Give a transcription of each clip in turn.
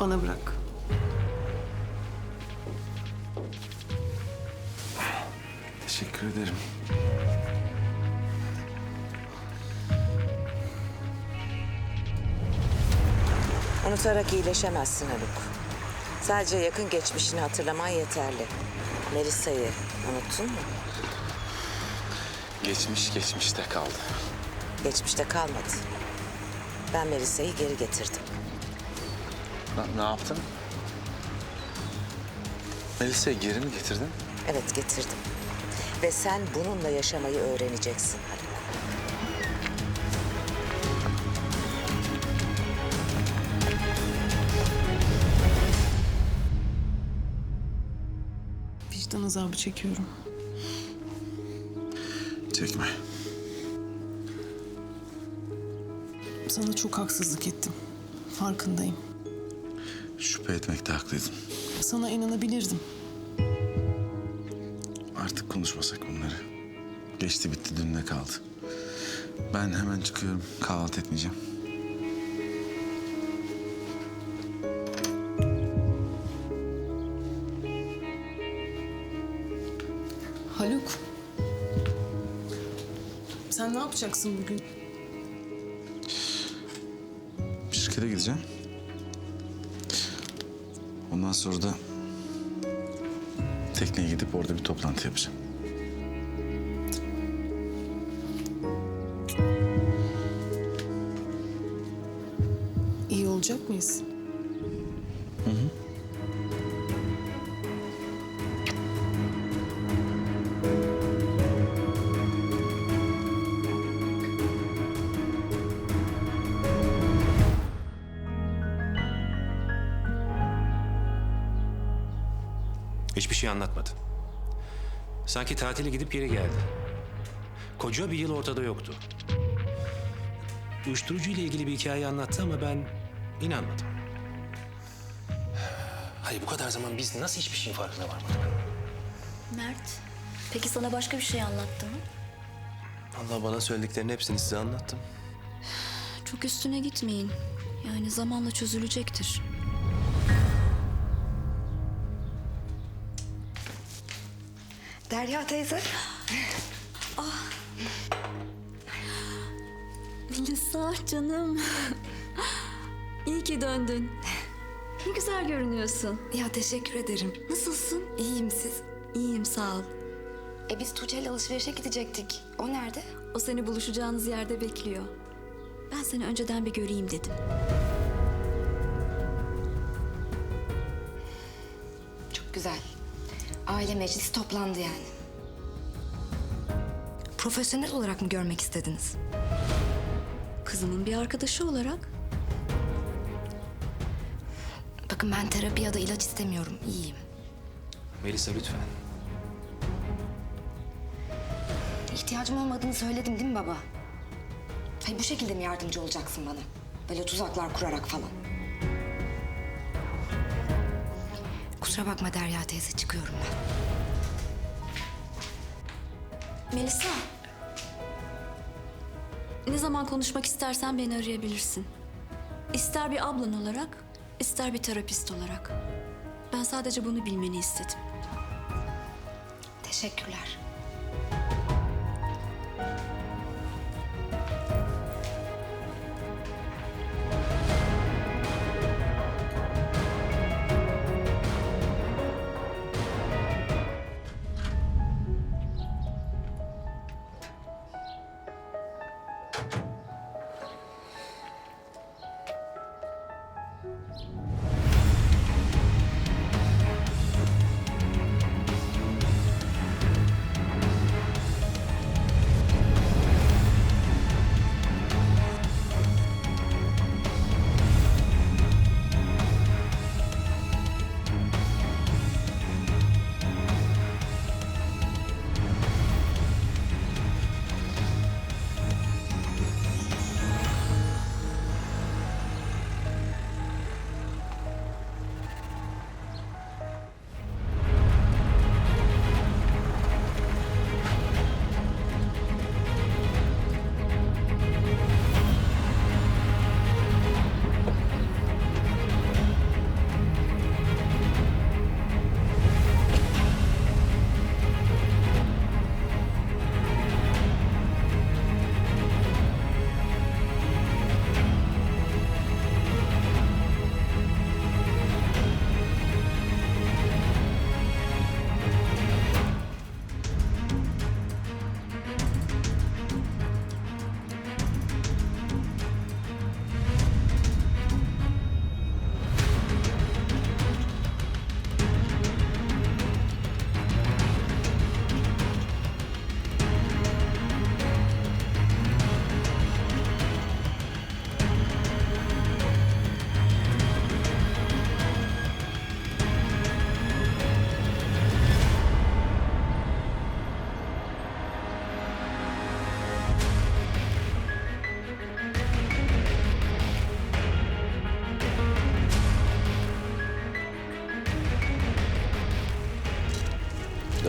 Bana bırak. Teşekkür ederim. Unutarak iyileşemezsin Haluk. Sadece yakın geçmişini hatırlaman yeterli. Melisa'yı unuttun mu? Geçmiş geçmişte kaldı. Geçmişte kalmadı. Ben Melisa'yı geri getirdim. Ne, ne yaptın? Melisa'yı geri mi getirdin? Evet getirdim. Ve sen bununla yaşamayı öğreneceksin Haluk. Vicdan azabı çekiyorum. Çekme. Sana çok haksızlık ettim. Farkındayım. Şüphe etmekte haklıydın. Sana inanabilirdim. Artık konuşmasak bunları. Geçti bitti dün ne kaldı. Ben hemen çıkıyorum. Kahvaltı etmeyeceğim. Haluk. Sen ne yapacaksın bugün? Şirkete gideceğim. Ondan sonra da tekneye gidip orada bir toplantı yapacağım. İyi olacak mıyız? Hiçbir şey anlatmadı. Sanki tatile gidip geri geldi. Koca bir yıl ortada yoktu. Uyuşturucu ile ilgili bir hikaye anlattı ama ben inanmadım. Hayır bu kadar zaman biz nasıl hiçbir şeyin farkına varmadık? Mert, peki sana başka bir şey anlattı mı? Allah bana söylediklerinin hepsini size anlattım. Çok üstüne gitmeyin. Yani zamanla çözülecektir. Derya teyze. Melisa canım. İyi ki döndün. Ne güzel görünüyorsun. Ya teşekkür ederim. Nasılsın? İyiyim siz. İyiyim sağ ol. E biz Tuğçe ile alışverişe gidecektik. O nerede? O seni buluşacağınız yerde bekliyor. Ben seni önceden bir göreyim dedim. Çok güzel. Aile meclisi toplandı yani. Profesyonel olarak mı görmek istediniz? Kızımın bir arkadaşı olarak. Bakın ben terapi ya da ilaç istemiyorum. İyiyim. Melisa lütfen. İhtiyacım olmadığını söyledim değil mi baba? Hayır bu şekilde mi yardımcı olacaksın bana? Böyle tuzaklar kurarak falan. Kusura bakma Derya teyze çıkıyorum ben. Melisa. Ne zaman konuşmak istersen beni arayabilirsin. İster bir ablan olarak, ister bir terapist olarak. Ben sadece bunu bilmeni istedim. Teşekkürler.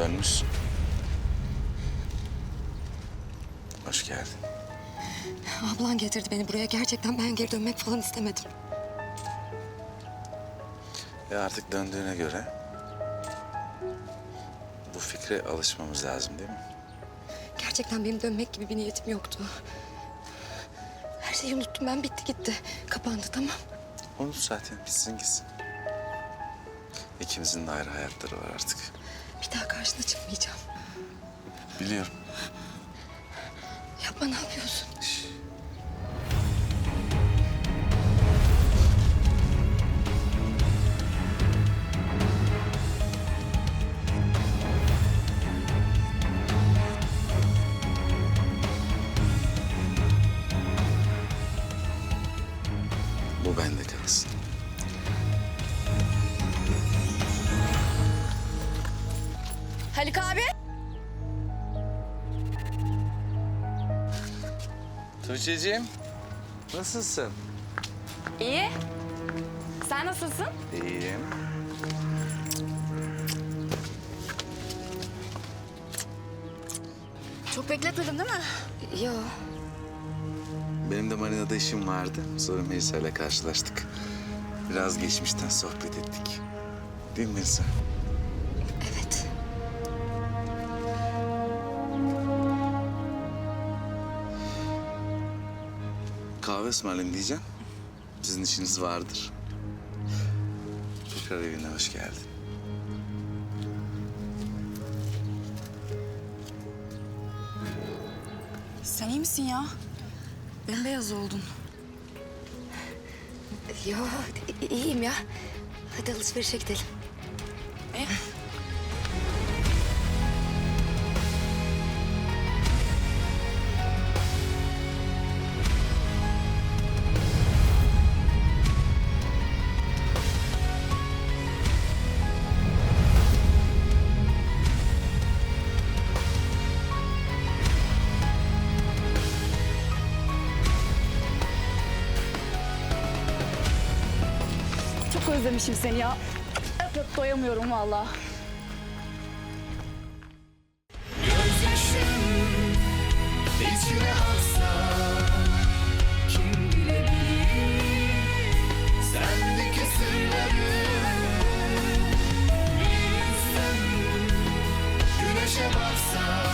Dönmüşsün. Hoş geldin. Ablan getirdi beni buraya. Gerçekten ben geri dönmek falan istemedim. E artık döndüğüne göre bu fikre alışmamız lazım değil mi? Gerçekten benim dönmek gibi bir niyetim yoktu. Her şeyi unuttum ben. Bitti gitti. Kapandı tamam. Unut zaten bitsin gitsin. İkimizin de ayrı hayatları var artık. Karşına çıkmayacağım. Biliyorum. Yapma ne yapıyorsun? Bu bende kalsın. Haluk abi. Tuğçe'cim nasılsın? İyi. Sen nasılsın? İyiyim. Çok bekletmedim değil mi? Yok. Benim de marinada işim vardı. Sonra Melisa ile karşılaştık. Biraz geçmişten sohbet ettik. Değil mi ısmarlayayım diyeceğim. Sizin işiniz vardır. Tekrar evine hoş geldin. Sen iyi misin ya? Bembeyaz oldun. Yok i- iyiyim ya. Hadi alışverişe gidelim. özlemişim seni ya. Öp öp doyamıyorum valla. Gözyaşım kim bilebilir sendeki sırları bir güneşe baksa.